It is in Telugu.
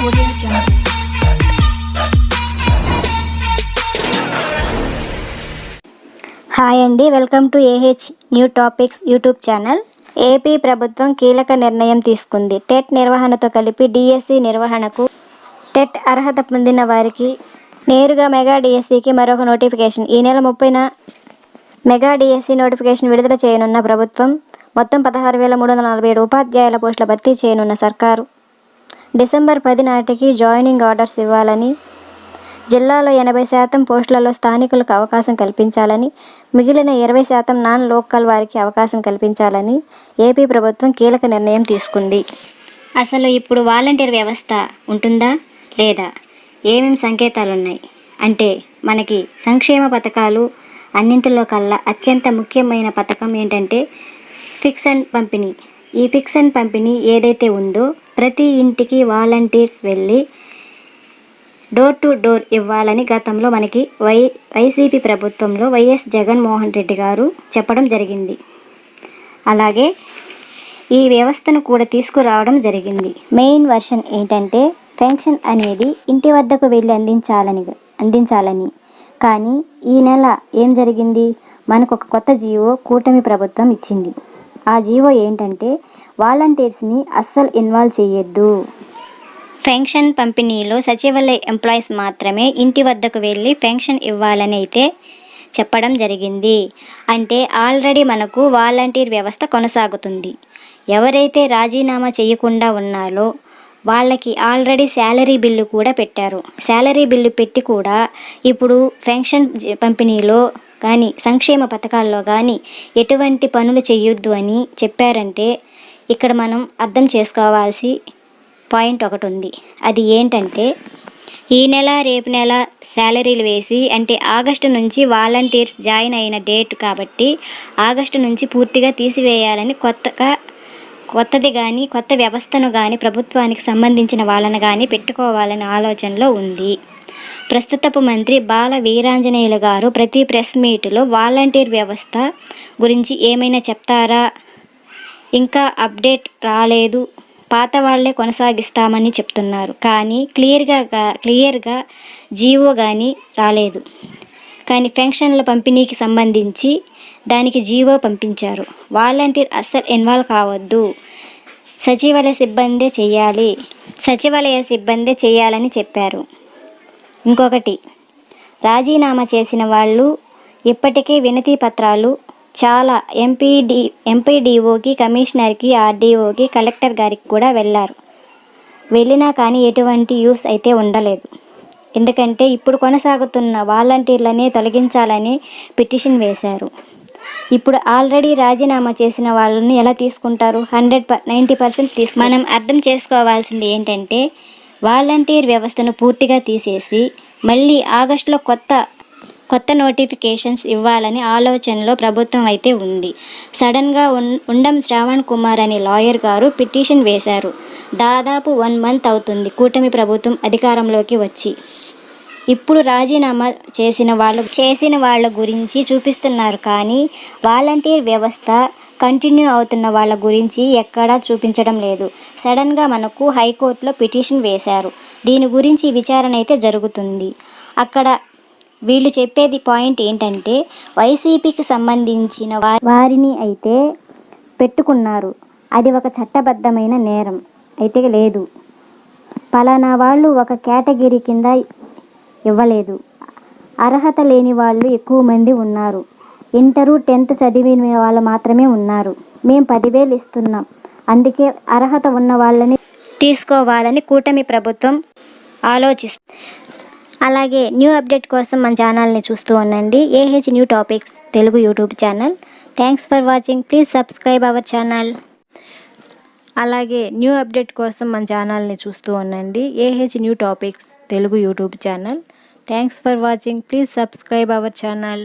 హాయ్ అండి welcome to AH new topics YouTube channel. AP ప్రభుత్వం కీలక నిర్ణయం తీసుకుంది. టెట్ నిర్వహణతో కలిపి డిఎస్సి నిర్వహణకు టెట్ అర్హత పొందిన వారికి నేరుగా మెగా డిఎస్సికి మరొక నోటిఫికేషన్. ఈ నెల ముప్పైన మెగా డిఎస్సి నోటిఫికేషన్ విడుదల చేయనున్న ప్రభుత్వం మొత్తం పదహారు వేల మూడు వందల నలభై ఏడు ఉపాధ్యాయుల పోస్టుల భర్తీ చేయనున్న సర్కారు. డిసెంబర్ పది నాటికి జాయినింగ్ ఆర్డర్స్ ఇవ్వాలని జిల్లాలో ఎనభై శాతం పోస్టులలో స్థానికులకు అవకాశం కల్పించాలని మిగిలిన ఇరవై శాతం నాన్ లోకల్ వారికి అవకాశం కల్పించాలని ఏపీ ప్రభుత్వం కీలక నిర్ణయం తీసుకుంది. అసలు ఇప్పుడు వాలంటీర్ వ్యవస్థ ఉంటుందా లేదా? ఏమేమి సంకేతాలు ఉన్నాయి అంటే మనకి సంక్షేమ పథకాలు అన్నింటిలో కల్లా అత్యంత ముఖ్యమైన పథకం ఏంటంటే ఫిక్స్ అండ్ పంపిణీ. ఈ ఫిక్స్ అండ్ పంపిణీ ఏదైతే ఉందో ప్రతి ఇంటికి వాలంటీర్స్ వెళ్ళి డోర్ టు డోర్ ఇవ్వాలని గతంలో మనకి వై వైసీపీ ప్రభుత్వంలో వైఎస్ జగన్మోహన్ రెడ్డి గారు చెప్పడం జరిగింది. అలాగే ఈ వ్యవస్థను కూడా తీసుకురావడం జరిగింది. మెయిన్ వర్షన్ ఏంటంటే పెన్షన్ అనేది ఇంటి వద్దకు వెళ్ళి అందించాలని అందించాలని. కానీ ఈ నెల ఏం జరిగింది? మనకు ఒక కొత్త జీవో కూటమి ప్రభుత్వం ఇచ్చింది. ఆ జీవో ఏంటంటే వాలంటీర్స్ని అస్సలు ఇన్వాల్వ్ చేయొద్దు. పెన్షన్ పంపిణీలో సచివాలయ ఎంప్లాయీస్ మాత్రమే ఇంటి వద్దకు వెళ్ళి పెన్షన్ ఇవ్వాలని అయితే చెప్పడం జరిగింది. అంటే ఆల్రెడీ మనకు వాలంటీర్ వ్యవస్థ కొనసాగుతుంది. ఎవరైతే రాజీనామా చేయకుండా ఉన్నారో వాళ్ళకి ఆల్రెడీ శాలరీ బిల్లు కూడా పెట్టారు. శాలరీ బిల్లు పెట్టి కూడా ఇప్పుడు పెన్షన్ పంపిణీలో కానీ సంక్షేమ పథకాల్లో కానీ ఎటువంటి పనులు చేయొద్దు అని చెప్పారంటే ఇక్కడ మనం అర్థం చేసుకోవాల్సి పాయింట్ ఒకటి ఉంది. అది ఏంటంటే ఈ నెల రేపు నెల శాలరీలు వేసి అంటే ఆగస్టు నుంచి వాలంటీర్స్ జాయిన్ అయిన డేట్ కాబట్టి ఆగస్టు నుంచి పూర్తిగా తీసివేయాలని కొత్తగా కొత్తది కానీ కొత్త వ్యవస్థను కానీ ప్రభుత్వానికి సంబంధించిన వాళ్ళను కానీ పెట్టుకోవాలనే ఆలోచనలో ఉంది. ప్రస్తుతపు మంత్రి బాల వీరాంజనేయులు గారు ప్రతి ప్రెస్ మీట్లో వాలంటీర్ వ్యవస్థ గురించి ఏమైనా చెప్తారా? ఇంకా అప్డేట్ రాలేదు. పాత వాళ్ళే కొనసాగిస్తామని చెప్తున్నారు. కానీ క్లియర్గా క్లియర్గా జీవో కానీ రాలేదు. కానీ పెన్షన్ల పంపిణీకి సంబంధించి దానికి జీవో పంపించారు. వాలంటీర్ అస్సలు ఇన్వాల్వ్ కావద్దు. సచివాలయ సిబ్బందే చేయాలి. సచివాలయ సిబ్బందే చేయాలని చెప్పారు. ఇంకొకటి రాజీనామా చేసిన వాళ్ళు ఇప్పటికే వినతి పత్రాలు చాలా ఎంపీడి ఎంపీడీఓకి కమిషనర్కి ఆర్డీఓకి కలెక్టర్ గారికి కూడా వెళ్ళారు. వెళ్ళినా కానీ ఎటువంటి యూస్ అయితే ఉండలేదు. ఎందుకంటే ఇప్పుడు కొనసాగుతున్న వాలంటీర్లనే తొలగించాలని పిటిషన్ వేశారు. ఇప్పుడు ఆల్రెడీ రాజీనామా చేసిన వాళ్ళని ఎలా తీసుకుంటారు? హండ్రెడ్ పర్ నైంటీ పర్సెంట్ తీసు మనం అర్థం చేసుకోవాల్సింది ఏంటంటే వాలంటీర్ వ్యవస్థను పూర్తిగా తీసేసి మళ్ళీ ఆగస్టులో కొత్త కొత్త నోటిఫికేషన్స్ ఇవ్వాలని ఆలోచనలో ప్రభుత్వం అయితే ఉంది. సడన్గా ఉన్ ఉండం శ్రావణ్ కుమార్ అనే లాయర్ గారు పిటిషన్ వేశారు. దాదాపు వన్ మంత్ అవుతుంది కూటమి ప్రభుత్వం అధికారంలోకి వచ్చి. ఇప్పుడు రాజీనామా చేసిన వాళ్ళు చేసిన వాళ్ళ గురించి చూపిస్తున్నారు కానీ వాలంటీర్ వ్యవస్థ కంటిన్యూ అవుతున్న వాళ్ళ గురించి ఎక్కడా చూపించడం లేదు. సడన్గా మనకు హైకోర్టులో పిటిషన్ వేశారు. దీని గురించి విచారణ అయితే జరుగుతుంది. అక్కడ వీళ్ళు చెప్పేది పాయింట్ ఏంటంటే వైసీపీకి సంబంధించిన వారిని అయితే పెట్టుకున్నారు. అది ఒక చట్టబద్ధమైన నేరం. అయితే లేదు. పలానా వాళ్ళు ఒక కేటగిరీ కింద ఇవ్వలేదు. అర్హత లేని వాళ్ళు ఎక్కువ మంది ఉన్నారు. ఇంటరు టెన్త్ చదివిన వాళ్ళు మాత్రమే ఉన్నారు. మేము పదివేలు ఇస్తున్నాం. అందుకే అర్హత ఉన్న వాళ్ళని తీసుకోవాలని కూటమి ప్రభుత్వం ఆలోచిస్తుంది అలాగే న్యూ అప్డేట్ కోసం మన ఛానల్ని చూస్తూ ఉండండి. AH new topics Telugu YouTube channel. Thanks for watching please subscribe our channel అలాగే న్యూ అప్డేట్ కోసం మన ఛానల్ని చూస్తూ ఉండండి. AH new topics Telugu YouTube channel. Thanks for watching please subscribe our channel